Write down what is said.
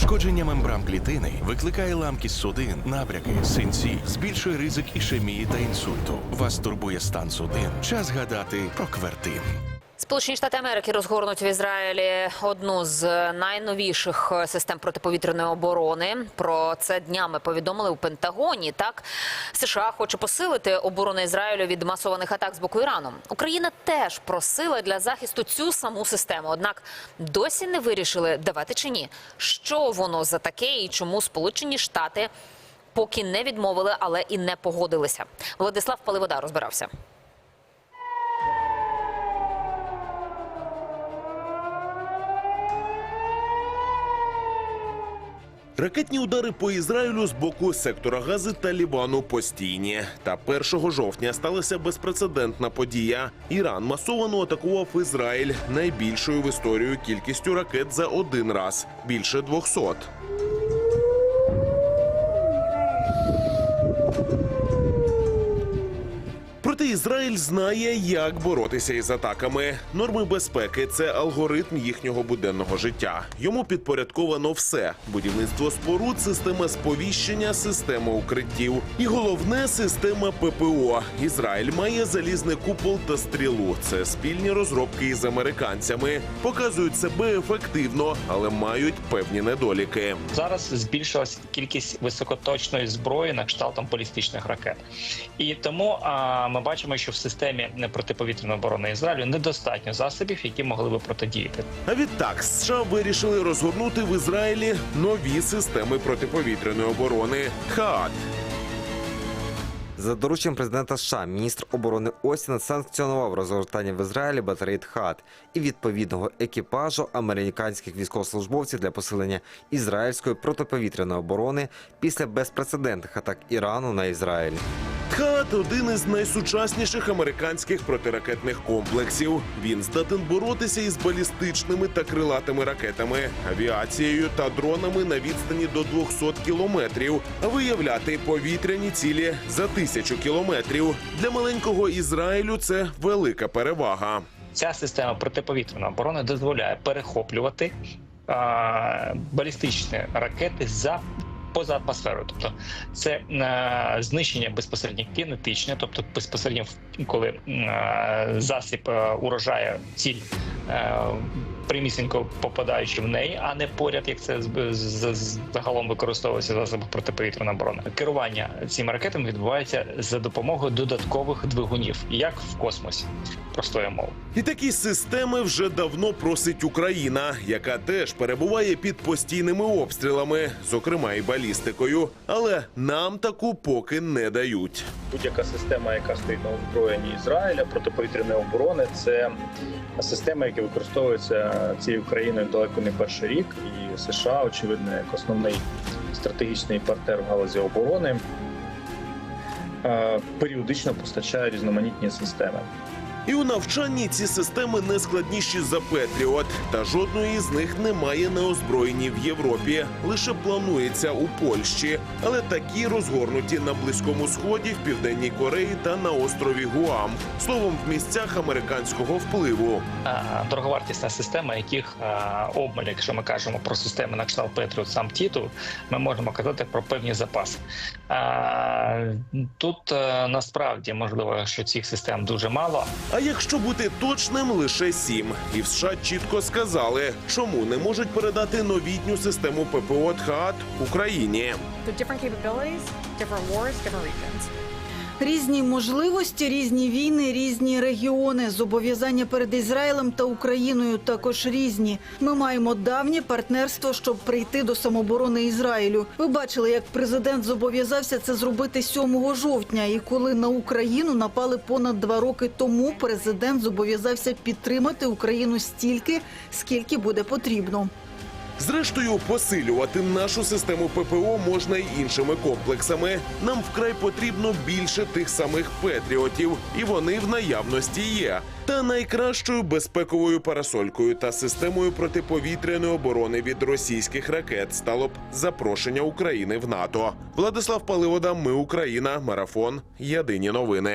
Пошкодження мембран клітини викликає ламкість судин, набряки, синці, збільшує ризик ішемії та інсульту. Вас турбує стан судин. Час гадати про квертин. Сполучені Штати Америки розгорнуть в Ізраїлі одну з найновіших систем протиповітряної оборони. Про це днями повідомили у Пентагоні. Так США хоче посилити оборону Ізраїлю від масованих атак з боку Ірану. Україна теж просила для захисту цю саму систему. Однак досі не вирішили давати чи ні. Що воно за таке і чому Сполучені Штати поки не відмовили, але і не погодилися. Владислав Паливода розбирався. Ракетні удари по Ізраїлю з боку сектора Гази та Лівану постійні. Та 1 жовтня сталася безпрецедентна подія. Іран масовано атакував Ізраїль найбільшою в історію кількістю ракет за один раз більше 200. Ізраїль знає, як боротися із атаками. Норми безпеки це алгоритм їхнього буденного життя. Йому підпорядковано все: будівництво споруд, система сповіщення, система укриттів. І головне система ППО. Ізраїль має залізний купол та стрілу. Це спільні розробки із американцями. Показують себе ефективно, але мають певні недоліки. Зараз збільшилась кількість високоточної зброї на кшталт там, балістичних ракет, і тому ми бачимо, що в системі протиповітряної оборони Ізраїлю недостатньо засобів, які могли би протидіяти. А відтак США вирішили розгорнути в Ізраїлі нові системи протиповітряної оборони ХААТ. За дорученням президента США, міністр оборони Остін санкціонував розгортання в Ізраїлі батареї ТХАТ і відповідного екіпажу американських військовослужбовців для посилення ізраїльської протиповітряної оборони після безпрецедентних атак Ірану на Ізраїль. ТХАТ – один із найсучасніших американських протиракетних комплексів. Він здатен боротися із балістичними та крилатими ракетами, авіацією та дронами на відстані до 200 кілометрів, виявляти повітряні цілі за тисячу кілометрів. Для маленького Ізраїлю це велика перевага. Ця система протиповітряної оборони дозволяє перехоплювати балістичні ракети за. Поза атмосферою, тобто це е, знищення безпосередньо кінетичне, тобто безпосередньо коли е, засіб е, урожає ціль е, прямісінько попадаючи в неї, а не поряд, як це загалом використовується засоби протиповітряної оборони. Керування цими ракетами відбувається за допомогою додаткових двигунів, як в космосі, простою мовою. І такі системи вже давно просить Україна, яка теж перебуває під постійними обстрілами, зокрема і балістикою. Але нам таку поки не дають. будь-яка система, яка стоїть на озброєнні Ізраїля протиповітряної оборони, це система, яка використовується цією країною далеко не перший рік, і США, очевидно, як основний стратегічний партнер в галузі оборони. е, Періодично постачає різноманітні системи. І у навчанні ці системи не складніші за Петріот, та жодної з них немає на озброєнні в Європі. Лише планується у Польщі, але такі розгорнуті на близькому сході, в південній Кореї та на острові Гуам. Словом, в місцях американського впливу. Дороговартісна система, яких обмаль, якщо ми кажемо про системи на кшталт Петріот сам Тіту, ми можемо казати про певні запаси. Тут е, насправді можливо, що цих систем дуже мало. Якщо бути точним, лише сім. І в США чітко сказали, чому не можуть передати новітню систему ППО ТХАТ Україні. So different capabilities, different wars, different regions. Різні можливості, різні війни, різні регіони. Зобов'язання перед Ізраїлем та Україною також різні. Ми маємо давнє партнерство, щоб прийти до самоборони Ізраїлю. Ви бачили, як президент зобов'язався це зробити 7 жовтня. І коли на Україну напали понад два роки тому, президент зобов'язався підтримати Україну стільки, скільки буде потрібно. Зрештою, посилювати нашу систему ППО можна й іншими комплексами. Нам вкрай потрібно більше тих самих петріотів, і вони в наявності є. Та найкращою безпековою парасолькою та системою протиповітряної оборони від російських ракет стало б запрошення України в НАТО. Владислав Паливода, ми Україна, марафон. Єдині новини.